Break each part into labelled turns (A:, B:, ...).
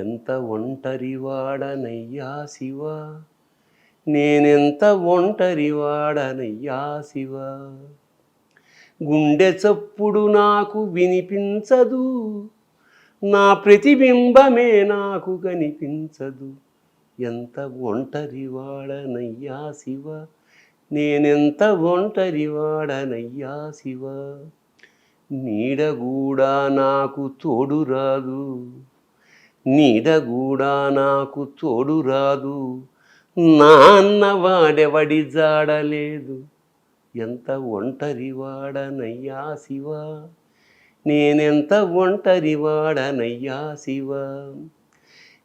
A: ఎంత ఒంటరివాడనయ్యా శివ? నేనెంత ఒంటరివాడనయ్యా శివ? గుండె చప్పుడు నాకు వినిపించదు నా ప్రతిబింబమే నాకు కనిపించదు. ఎంత ఒంటరివాడనయ్యా శివ? నేనెంత ఒంటరివాడనయ్యా శివ? నీడగూడా నాకు తోడు రాదు నీడగూడా నాకు తోడు రాదు నాన్న వాడెవడి జాడలేదు. ఎంత ఒంటరివాడనయ్యా శివ? నేనెంత ఒంటరివాడనయ్యా శివ?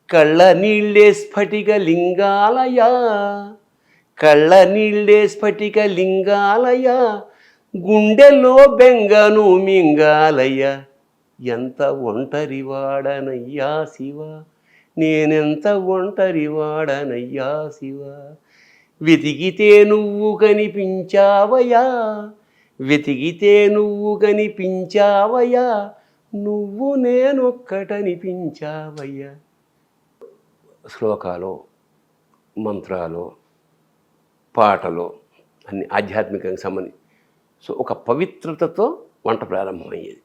A: కళ్ళ నీళ్ళే స్ఫటిక లింగాలయా? కళ్ళ నీళ్ళే స్ఫటిక లింగాలయ? గుండెలో బెంగను మింగాలయ్యా ఎంత ఒంటరివాడనయ్యా శివ? నేనెంత ఒంటరివాడనయ్యా శివ? వెతికితే నువ్వు కనిపించావయ్యా? వెతికితే నువ్వు కనిపించావయా నువ్వు నేనొక్కటనిపించావయ్యా? శ్లోకాలు మంత్రాలు పాటలు అన్ని ఆధ్యాత్మికంగా సంబంధించి సో ఒక పవిత్రతతో వంట ప్రారంభమయ్యేది.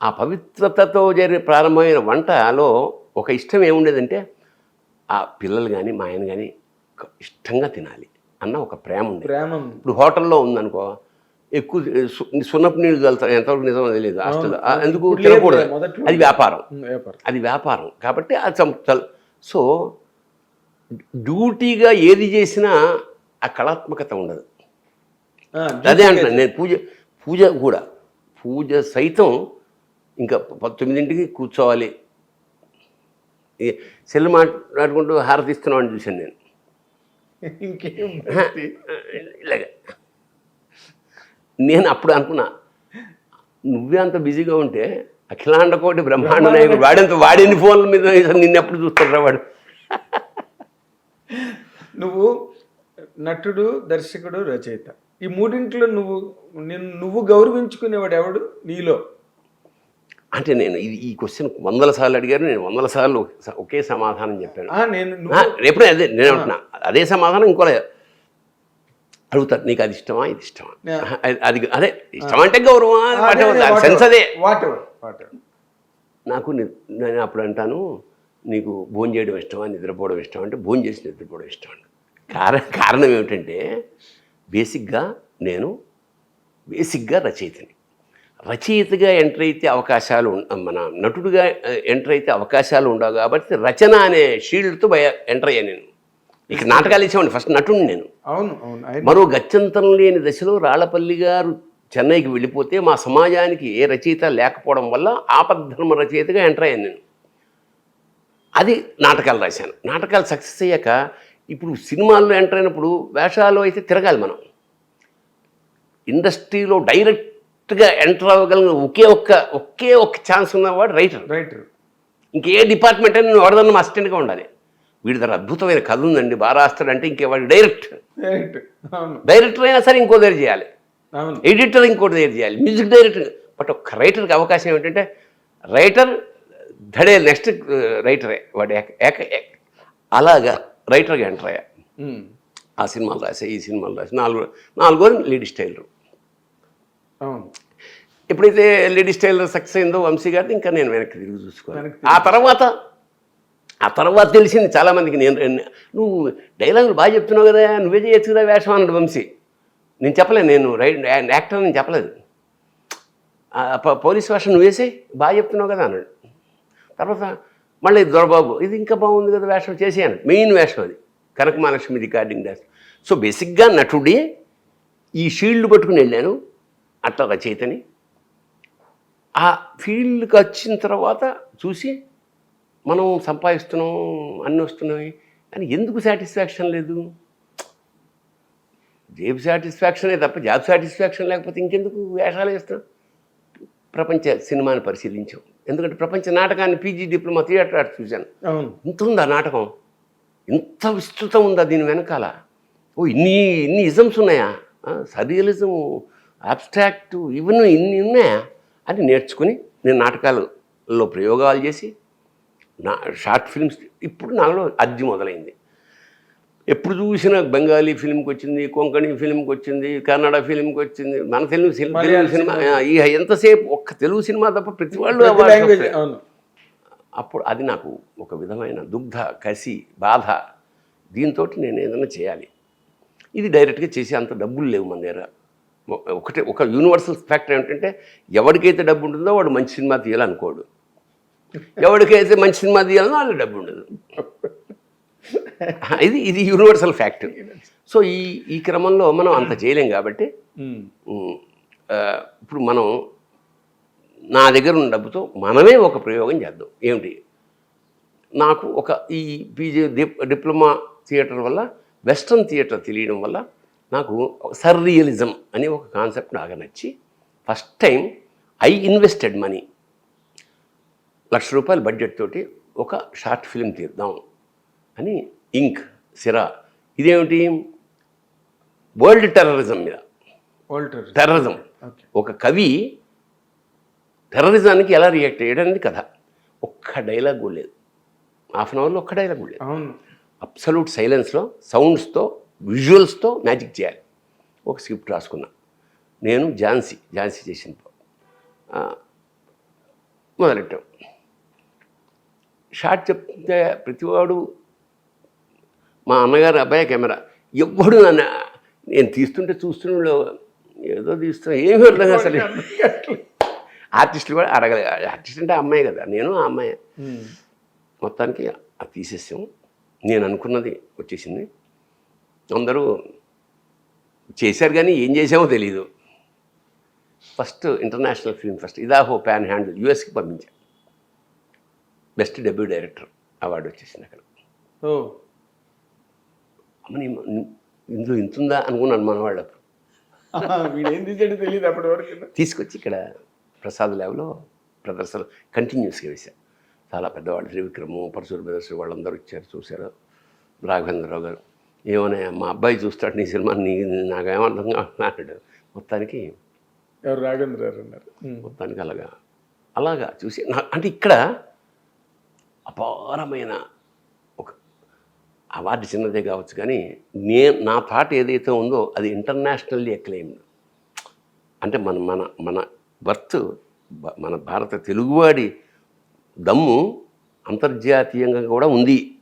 A: ఆ పవిత్రతతో జరిగే ప్రారంభమైన వంటలో ఒక ఇష్టం ఏముండేదంటే ఆ పిల్లలు కానీ మా ఆయన కానీ ఇష్టంగా తినాలి అన్న ఒక ప్రేమ ఉండేది.
B: ప్రేమ
A: ఇప్పుడు హోటల్లో ఉందనుకో ఎక్కువ సున్నపు నీళ్ళు కలుతారు ఎంతవరకు నిజమో తెలియదు
B: అవును.
A: ఎందుకు తినకూడదు? అది వ్యాపారం. అది వ్యాపారం. కాబట్టి అది చల్- సో డ్యూటీగా ఏది చేసినా ఆ కళాత్మకత ఉండదు. అదే అంటున్నాను నేను పూజ పూజ కూడా పూజ సైతం ఇంకా తొమ్మిదింటికి కూర్చోవాలి. సెల్ మాట్లాడుకుంటూ హారతి అని చూశాను నేను.
B: ఇంకేం
A: ఇలాగ. నేను అప్పుడు అనుకున్నా నువ్వే అంత బిజీగా ఉంటే అఖిలాండ కోటి బ్రహ్మాండ నాయకుడు వాడేంత వాడిని ఫోన్ల మీద నిన్ను ఎప్పుడు చూస్తారా వాడు?
B: నువ్వు నటుడు దర్శకుడు రచయిత. ఈ మూడింట్లో నువ్వు నిన్ను నువ్వు గౌరవించుకునేవాడు ఎవడు? నీలో.
A: అంటే నేను ఇది ఈ క్వశ్చన్ వందల సార్లు అడిగారు నేను వందల సార్లు ఒకే- సమాధానం చెప్పాను. రేపు అదే నేను అంటున్నా అదే సమాధానం ఇంకోలే అడుగుతారు నీకు అది ఇష్టమా? ఇది ఇష్టమా. అది- అది ఇష్టం అంటే గౌరవం సెన్స్ అదే నాకు నేను అప్పుడు అంటాను నీకు భోజనం చేయడం ఇష్టమా? నిద్రపోవడం ఇష్టం అంటే భోజనం చేసి నిద్రపోవడం ఇష్టం అండి కారణం కారణం ఏమిటంటే బేసిక్గా నేను బేసిక్గా రచయితని. రచయితగా ఎంటర్ అయితే అవకాశాలు మన నటుడుగా ఎంటర్ అయితే అవకాశాలు ఉండవు కాబట్టి రచన అనే షీల్డ్తో బయ ఎంటర్ అయ్యాను నేను. ఇక నాటకాలు ఇచ్చేవాడిని ఫస్ట్ నటుడిని నేను.
B: అవును అవును.
A: మరో గత్యంతరం లేని దశలో రాళ్ళపల్లి గారు చెన్నైకి వెళ్ళిపోతే మా సమాజానికి ఏ రచయిత లేకపోవడం వల్ల ఆపద్ధర్మ రచయితగా ఎంటర్ అయ్యాను నేను. అది నాటకాలు రాశాను. నాటకాలు సక్సెస్ అయ్యాక ఇప్పుడు సినిమాల్లో ఎంటర్ అయినప్పుడు వేషాలు అయితే తిరగాలి మనం. ఇండస్ట్రీలో డైరెక్ట్గా ఎంటర్ అవ్వగలిగిన ఒకే ఒక్క ఒకే ఒక్క ఛాన్స్ ఉన్నవాడు రైటర్.
B: రైట్
A: ఇంకే డిపార్ట్మెంట్ అయినా నువ్వు ఎవరిదన్నా అసిస్టెంట్గా ఉండాలి. వీడి దగ్గర అద్భుతమైన కథ ఉందండి బాగా రాస్తాడంటే ఇంకేవాడు డైరెక్ట్. డైరెక్టర్ అయినా సరే ఇంకో దగ్గర చేయాలి. ఎడిటర్ ఇంకోటి దగ్గర చేయాలి. Music director. బట్ ఒక రైటర్కి అవకాశం ఏమిటంటే రైటర్ ధడే నెక్స్ట్ రైటరే. వాడు అలాగా రైటర్గా ఎంటర్ అయ్యా. ఆ సినిమాలు రాసా ఈ సినిమాలు రాసా నాలుగు నాలుగో లేడీ స్టైలర్. ఎప్పుడైతే లేడీ స్టైలర్ సక్సెస్ అయిందో వంశీ గారిని ఇంకా నేను వెనక్కి తిరిగి చూసుకోవాలి. ఆ తర్వాత ఆ తర్వాత తెలిసింది చాలామందికి. నేను నువ్వు డైలాగులు బాగా చెప్తున్నావు కదా నువ్వే చేయొచ్చు కదా వేషం అన్నాడు వంశీ. నేను చెప్పలేదు నేను రైట్ యాక్టర్ నేను చెప్పలేదు. పోలీస్ వేషం నువ్వు వేసే బాగా చెప్తున్నావు కదా అన్నాడు. తర్వాత మళ్ళీ దొరబాబు ఇది ఇంకా బాగుంది కదా వేషం చేసే అన్నాడు. మెయిన్ వేషం అది Kanaka Mahalakshmi recording dance so బేసిక్గా నటుడే ఈ షీల్డ్ పట్టుకుని వెళ్ళాను. అట్లా రచయితని ఆ ఫీల్డ్కి వచ్చిన తర్వాత చూసి మనం సంపాదిస్తున్నాం అన్నీ వస్తున్నాయి. కానీ ఎందుకు సాటిస్ఫాక్షన్ లేదు? జేబ్ సాటిస్ఫాక్షనే తప్ప జాబ్ సాటిస్ఫాక్షన్ లేకపోతే ఇంకెందుకు వేషాలు వేస్తాం ప్రపంచ సినిమాని పరిశీలించాం. ఎందుకంటే ప్రపంచ నాటకాన్ని పీజీ డిప్లొమా థియేటర్ ఆర్ట్స్ చూశాను. ఇంత ఉందా నాటకం? ఇంత విస్తృతం ఉందా దీని వెనకాల? ఓ ఇన్ని ఇన్ని ఇజమ్స్ ఉన్నాయా? సరియలిజం అబ్స్ట్రాక్ట్ ఇవన్నీ ఇన్ని ఉన్నాయా అని నేర్చుకుని నేను నాటకాలలో ప్రయోగాలు చేసి నా షార్ట్ ఫిల్మ్స్ ఇప్పుడు నాలో అద్దె మొదలైంది. ఎప్పుడు చూసినా బెంగాలీ ఫిల్మ్కి వచ్చింది కొంకణి ఫిల్మ్కి వచ్చింది కన్నడ ఫిల్మ్కి వచ్చింది మన తెలుగు సినిమా సినిమా ఈ ఎంతసేపు ఒక్క తెలుగు సినిమా తప్ప ప్రతి వాళ్ళు అప్పుడు అది నాకు ఒక విధమైన దుగ్ధ కసి బాధ దీంతో నేను ఏదైనా చేయాలి. ఇది డైరెక్ట్గా చేసే అంత డబ్బులు లేవు మన దగ్గర. ఒకటే ఒక యూనివర్సల్ ఫ్యాక్టర్ ఏమిటంటే ఎవరికైతే డబ్బు ఉంటుందో వాడు మంచి సినిమా తీయాలనుకోడు. ఎవరికైతే మంచి సినిమా తీయాలనో వాళ్ళు డబ్బు ఉండదు ఇది ఇది యూనివర్సల్ ఫ్యాక్ట్ సో ఈ ఈ క్రమంలో మనం అంత చేయలేం కాబట్టి ఇప్పుడు మనం నా దగ్గర ఉన్న డబ్బుతో మనమే ఒక ప్రయోగం చేద్దాం. ఏమిటి? నాకు ఒక ఈ పీజీ డిప్ డిప్లొమా థియేటర్ వల్ల వెస్ట్రన్ థియేటర్ తెలియడం వల్ల నాకు సర్రియలిజం అనే ఒక కాన్సెప్ట్ బాగా నచ్చి first time I invested money. Lakh రూపాయల బడ్జెట్ తోటి ఒక షార్ట్ ఫిల్మ్ తీద్దాం అని ఇంక్ సిరా ఇదేమిటి? వరల్డ్ టెర్రరిజం మీద. Walter
B: terrorism.
A: ఒక కవి టెర్రరిజానికి ఎలా రియాక్ట్ అయ్యాడనేది కథ. ఒక్క డైలాగ్ కూడా లేదు. హాఫ్ అన్ అవర్లో ఒక్క డైలాగ్ కూడా లేదు. అబ్సల్యూట్ సైలెన్స్లో సౌండ్స్తో విజువల్స్తో మ్యాజిక్ చేయాలి. ఒక స్క్రిప్ట్ రాసుకున్నా. నేను ఝాన్సీ ఝాన్సీ చేసిన మొదలెట్టాం. షార్ట్ చెప్తే ప్రతివాడు మా అన్నగారు అబ్బాయి కెమెరా. ఎవ్వడు నన్ను నేను తీస్తుంటే చూస్తుండే ఏదో తీస్తున్నా. ఏమీ అర్థం అసలు ఆర్టిస్టులు కూడా అడగలే. ఆర్టిస్ట్ అంటే అమ్మాయి కదా. నేను ఆ అమ్మాయి. మొత్తానికి అది తీసేసాం. నేను అనుకున్నది వచ్చేసింది. అందరూ చేశారు కానీ ఏం చేసామో తెలీదు. First international film first Idaho pan hand యూఎస్కి పంపించాను బెస్ట్ డెబ్యూ డైరెక్టర్ అవార్డు వచ్చేసింది అక్కడ. అమ్మని ఇందులో ఇంతుందా అనుకున్నాను మన వాళ్ళు అప్పుడు
B: ఆహా, వీడేం తీసాడో తెలియదు అప్పటి వరకు.
A: తీసుకొచ్చి ఇక్కడ ప్రసాద్ ల్యాబ్లో ప్రదర్శన కంటిన్యూస్గా వేశారు. చాలా పెద్దవాళ్ళు త్రివిక్రము పరశుర బ్రదర్స్ వాళ్ళందరూ వచ్చారు చూశారు. రాఘవేంద్రరావు గారు ఏమన్నా మా అబ్బాయి చూస్తాడు నీ సినిమా నీ నాకేమర్థం కాదు మొత్తానికి
B: ఎవరు రాఘవేంద్ర గారు అన్నారు.
A: మొత్తానికి అలాగా. అలాగా చూసి నా అంటే ఇక్కడ అపారమైన ఒక అవార్డు చిన్నదే కావచ్చు కానీ నేను నా థాట్ ఏదైతే ఉందో అది ఇంటర్నేషనల్లీ ఎక్లెయిమ్డ్. అంటే మన మన మన వర్త్ బ- మన భారత తెలుగువాడి దమ్ము అంతర్జాతీయంగా కూడా ఉంది.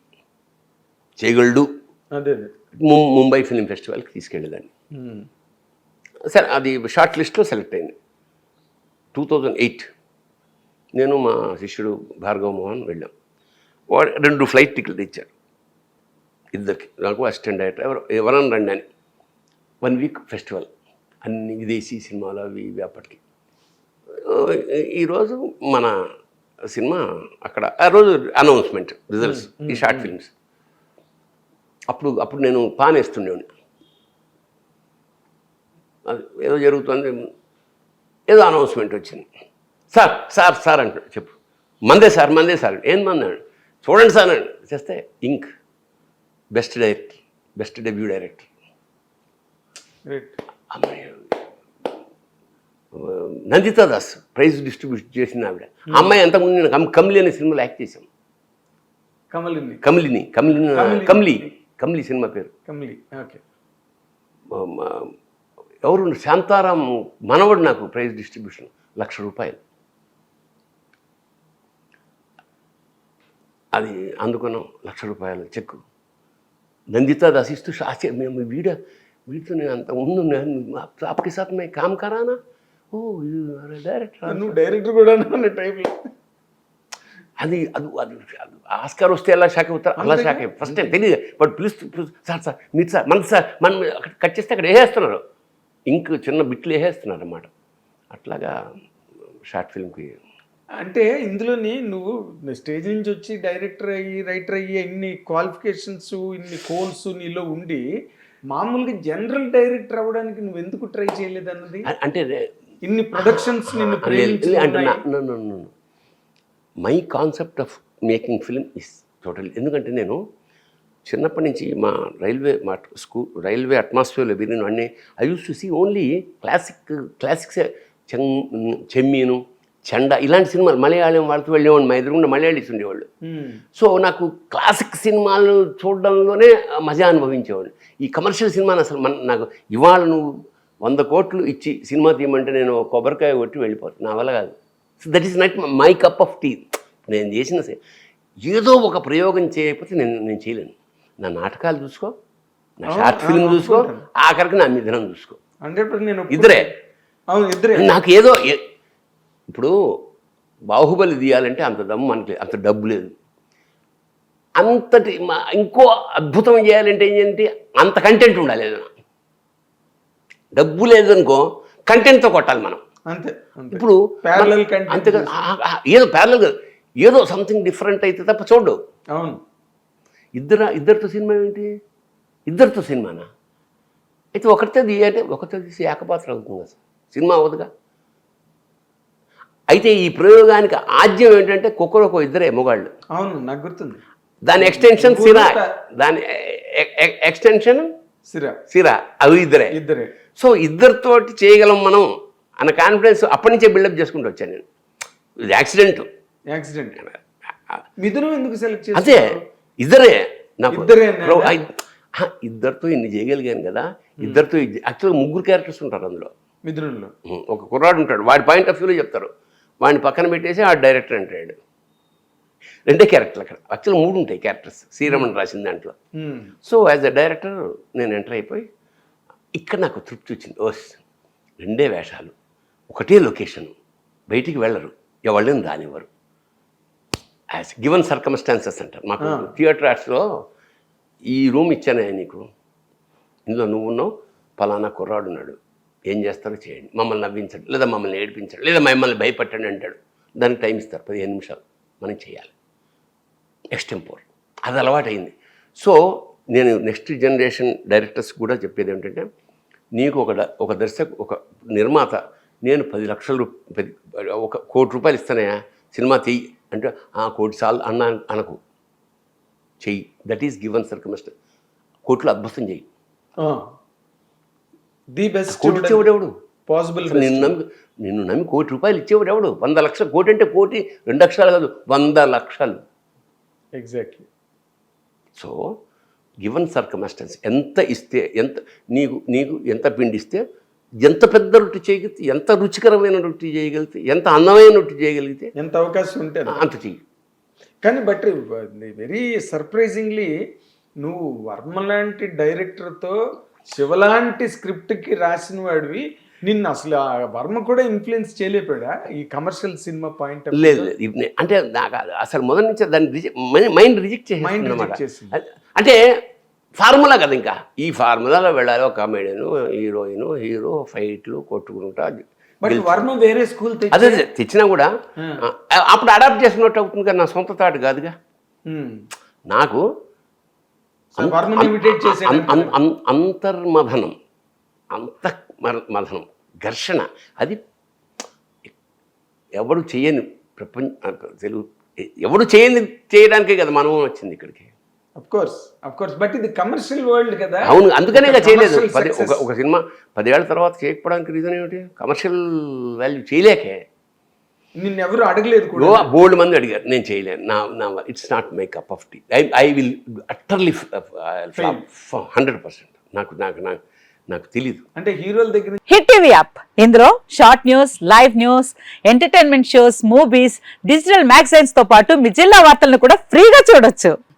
A: చేయగలడు ముంబై ఫిల్మ్ ఫెస్టివల్కి తీసుకెళ్ళేదాన్ని. సరే అది షార్ట్ లిస్ట్లో సెలెక్ట్ అయింది. టూ థౌజండ్ ఎయిట్ నేను మా శిష్యుడు భార్గవ మోహన్ వెళ్ళాం. వాడు రెండు ఫ్లైట్ టికెట్లు తెచ్చారు. ఇద్దరికి. నాకు అసిస్టెంట్ డైరెక్టర్ ఎవరు? ఎవరన్నా రండి అని. One week festival. అన్ని విదేశీ సినిమాలు అవి ఇవి అప్పటికి. ఈరోజు మన సినిమా అక్కడ. ఆ రోజు అనౌన్స్మెంట్ రిజల్ట్స్ ఈ షార్ట్ ఫిల్మ్స్. అప్పుడు అప్పుడు నేను పానేస్తుండేవాడిని. అది ఏదో జరుగుతుంది ఏదో అనౌన్స్మెంట్ వచ్చింది. సార్ సార్ సార్ అంటాడు చెప్పు. మందే సార్ మందే సార్ ఏం మందాడు చూడండి సార్ అని చేస్తే ఇంక్ best director best
B: debut
A: director. Nandita Das prize distribute చేసిన ఆవిడ. ఆ అమ్మాయి అంతకుముందు నేను కమ్ కమ్లి అనే సినిమాలో యాక్ట్ చేశాం.
B: కమలిని
A: కమ్లిని కమ్లిని.
B: కమ్లి.
A: కమ్లి కమ్లి సినిమా పేరు
B: కమలి ఓకే
A: మా- మా- ఎవరు శాంతారాం మనవడు నాకు ప్రైజ్ డిస్ట్రిబ్యూషన్ లక్ష రూపాయలు అది అందుకున్నాం లక్ష రూపాయలు చెక్కు నందితా दास इस तो आश्चर्य मैं मैं वीड वीड तो नहीं अंत उन्होंने मैं- आप, आपके साथ मैं काम करा ना ओ డైరెక్టర్
B: నువ్వు డైరెక్టర్ కూడా అన్న టైంలో
A: అది అది అది ఆస్కార్ వస్తే ఎలా షాక్ అవుతారు? అలా షాక్ అయ్యి ఫస్ట్ టైం తెలియదు బట్ పిలుస్తూ పిలుస్తూ సార్ సార్ మీరు సార్ మన సార్ మనం అక్కడ కట్ చేస్తే అక్కడ వేసేస్తున్నారు. ఇంక్ చిన్న బిట్లు వేసేస్తున్నారు అన్నమాట అట్లాగా షార్ట్ ఫిల్మ్కి
B: అంటే ఇందులోని నువ్వు స్టేజ్ నుంచి వచ్చి డైరెక్టర్ అయ్యి రైటర్ అయ్యి ఇన్ని క్వాలిఫికేషన్స్ ఇన్ని కోర్స్ నీలో ఉండి మామూలుగా జనరల్ డైరెక్టర్ అవ్వడానికి నువ్వు ఎందుకు ట్రై చేయలేదు అన్నది
A: అంటే
B: ఇన్ని ప్రొడక్షన్స్ నిన్ను.
A: My concept of making film is total ఎందుకంటే నేను చిన్నప్పటి నుంచి మా రైల్వే మా స్కూల్ రైల్వే అట్మాస్ఫియర్లో విరిగిన అన్నీ I use to see only classic classics చెం చెమ్మీను చండ ఇలాంటి సినిమాలు మలయాళం వాళ్ళతో వెళ్ళేవాడిని మా ఎదురుగుండా మలయాళీస్ ఉండేవాళ్ళు. సో నాకు క్లాసిక్ సినిమాలు చూడడంలోనే మజా అనుభవించేవాడిని. ఈ కమర్షియల్ సినిమాని అసలు మన నాకు ఇవాళ నువ్వు వంద కోట్లు ఇచ్చి సినిమా తీయమంటే నేను కొబ్బరికాయ కొట్టి వెళ్ళిపోతాను నా వల్ల కాదు. So that is not my cup of tea నేను చేసిన ఏదో ఒక ప్రయోగం చేయకపోతే నేను నేను చేయలేను. నా నాటకాలు చూసుకో నా షార్ట్ ఫిల్మ్ చూసుకో. ఆఖరికి నా మిథునం చూసుకో.
B: నేను.
A: ఇద్దరే.
B: అవును ఇద్దరే.
A: నాకు ఏదో ఇప్పుడు బాహుబలి తీయాలంటే అంత దమ్ము మనకి అంత డబ్బు లేదు. అంతటి ఇంకో అద్భుతం చేయాలంటే ఏంటంటే అంత కంటెంట్ ఉండాలి ఏదైనా. డబ్బు లేదనుకో కంటెంట్తో కొట్టాలి మనం.
B: అంతే
A: ఇప్పుడు అంతేగా ఏదో ప్యారల్ కాదు ఏదో సంథింగ్ డిఫరెంట్ అయితే తప్ప చూడు
B: అవును.
A: ఇద్దరు ఇద్దరితో సినిమా ఏంటి ఇద్దరితో సినిమానా? అయితే ఒకరితో తీయాలంటే ఒకరితో తీసి ఏకపాత్ర అవుతుంది కదా సినిమా అవ్వదుగా? అయితే ఈ ప్రయోగానికి ఆద్యం ఏంటంటే కుక్కరొక ఇద్దరే మొగాళ్ళు.
B: అవును నాకు గుర్తుంది.
A: దాని ఎక్స్టెన్షన్ సిరా. దాని ఎక్స్టెన్షన్
B: సిరా.
A: సిరా. అవి ఇద్దరే.
B: ఇద్దరే.
A: సో ఇద్దరితోటి చేయగలం మనం అన్న కాన్ఫిడెన్స్ అప్పటి నుంచే బిల్డప్ చేసుకుంటూ వచ్చాను నేను. ఇది యాక్సిడెంట్
B: యాక్సిడెంట్ మిథునం ఎందుకు సెలెక్ట్
A: అదే ఇద్దరే. నాకు ఇద్దరితో ఇన్ని చేయగలిగాను కదా ఇద్దరితో యాక్చువల్గా ముగ్గురు క్యారెక్టర్స్ ఉంటారు అందులో.
B: మిథునంలో
A: ఒక కుర్రాడు ఉంటాడు వాడి పాయింట్ ఆఫ్ వ్యూలో చెప్తారు. వాడిని పక్కన పెట్టేసి ఆ డైరెక్టర్ అంటాడు. రెండే క్యారెక్టర్లు అక్కడ. యాక్చువల్ మూడు ఉంటాయి క్యారెక్టర్స్ శ్రీరమణ్ రాసిన దాంట్లో. సో యాజ్ అ డైరెక్టర్ నేను ఎంటర్ అయిపోయి ఇక్కడ నాకు తృప్తి వచ్చింది. ఓస్ రెండే వేషాలు. ఒకటే లొకేషన్. బయటికి వెళ్ళరు. ఎవళ్ళని రానివ్వరు. యాజ్ గివెన్ సర్కమ్స్టాన్సెస్ అంటారు. మాకు థియేటర్ ఆర్ట్స్లో ఈ రూమ్ ఇచ్చానే నీకు. ఇందులో నువ్వు ఉన్నావు. పలానా కుర్రాడు ఉన్నాడు. ఏం చేస్తారో చేయండి. మమ్మల్ని నవ్వించండి. లేదా మమ్మల్ని ఏడిపించండి. లేదా మమ్మల్ని భయపెట్టండి అంటాడు. దానికి టైం ఇస్తారు. పదిహేను నిమిషాలు. మనం చేయాలి. ఎక్స్టెంపోర్ అది అలవాటైంది. సో నేను నెక్స్ట్ జనరేషన్ డైరెక్టర్స్ కూడా చెప్పేది ఏంటంటే నీకు ఒక ఒక దర్శకు ఒక నిర్మాత నేను పది లక్షలు పది ఒక కోటి రూపాయలు ఇస్తానయా సినిమా చెయ్యి అంటే ఆ కోటి సార్లు అన్న అనకు. చెయ్యి. దట్ ఈస్ గివెన్ సర్కమిస్ట్ కోట్లు అద్భుతం చెయ్యి.
B: ది బెస్ట్
A: కోటి ఇచ్చేవాడు ఎవడు?
B: పాసిబుల్
A: నిన్ను నమ్మి నిన్ను నమ్మి కోటి రూపాయలు ఇచ్చేవాడు ఎవడు? వంద లక్షలు కోటి అంటే కోటి రెండు లక్షలు కాదు వంద లక్షలు.
B: ఎగ్జాక్ట్లీ
A: సో గివెన్ సర్కమస్టెన్స్ ఎంత ఇస్తే ఎంత నీకు నీకు ఎంత పిండి ఇస్తే ఎంత పెద్ద రొట్టి చేయగలిగితే ఎంత రుచికరమైన రొట్టి చేయగలిగితే ఎంత అందమైన రొట్టి చేయగలిగితే
B: ఎంత అవకాశం ఉంటే అంత.
A: చెయ్యి.
B: కానీ బట్ వెరీ సర్ప్రైజింగ్లీ నువ్వు వర్మ లాంటి డైరెక్టర్తో శివలాంటి స్క్రిప్ట్కి రాసిన వాడివి. నిన్ను అసలు వర్మ కూడా ఇన్ఫ్లుయెన్స్ చేయలేపాడా? ఈ కమర్షియల్ సినిమా పాయింట్
A: లేదు అంటే నాకు అసలు మొదటి నుంచి దాన్ని రిజెక్ట్ మైండ్ రిజెక్ట్. అది- అంటే ఫార్ములా కదా ఇంకా. ఈ ఫార్ములాలో వెళ్ళాలి ఒక కామెడియన్ హీరోయిన్ హీరో ఫైట్లు కొట్టుకుంటా.
B: బట్ వేరే స్కూల్
A: అదే అదే తెచ్చినా కూడా అప్పుడు అడాప్ట్ చేసుకున్నట్టు అవుతుంది కదా నా సొంత తాటు కాదుగా. నాకు అంతర్మథనం అంత మథనం ఘర్షణ అది ఎవడు చేయని ప్రపంచ తెలుగు ఎవడు చేయని చేయడానికే కదా మనం వచ్చింది ఇక్కడికి.
B: కోర్స్ అఫ్ కోర్స్ బట్ ఇది కమర్షియల్ వరల్డ్ కదా
A: అవును అందుకనే ఇక చేయలేదు
B: Commercial
A: పది ఒక సినిమా పదేళ్ళ తర్వాత చేయకపోవడానికి రీజన్ ఏమిటి? కమర్షియల్ వాల్యూ చేయలేకే.
B: నిన్ను ఎవరు అడగలేదు కూడా.
A: బోల్డ్ మంది అడిగారు నేను చేయలేను. నా నా it's not my cup of tea I I will utterly hundred percent నాకు నాకు నాకు నాకు తెలీదు.
B: అంటే హీరోల దగ్గర
C: హిట్ టీవీ యాప్ ఇందులో short news live news entertainment shows movies digital మ్యాగజైన్స్తో పాటు మీ జిల్లా వార్తలను కూడా ఫ్రీగా చూడొచ్చు.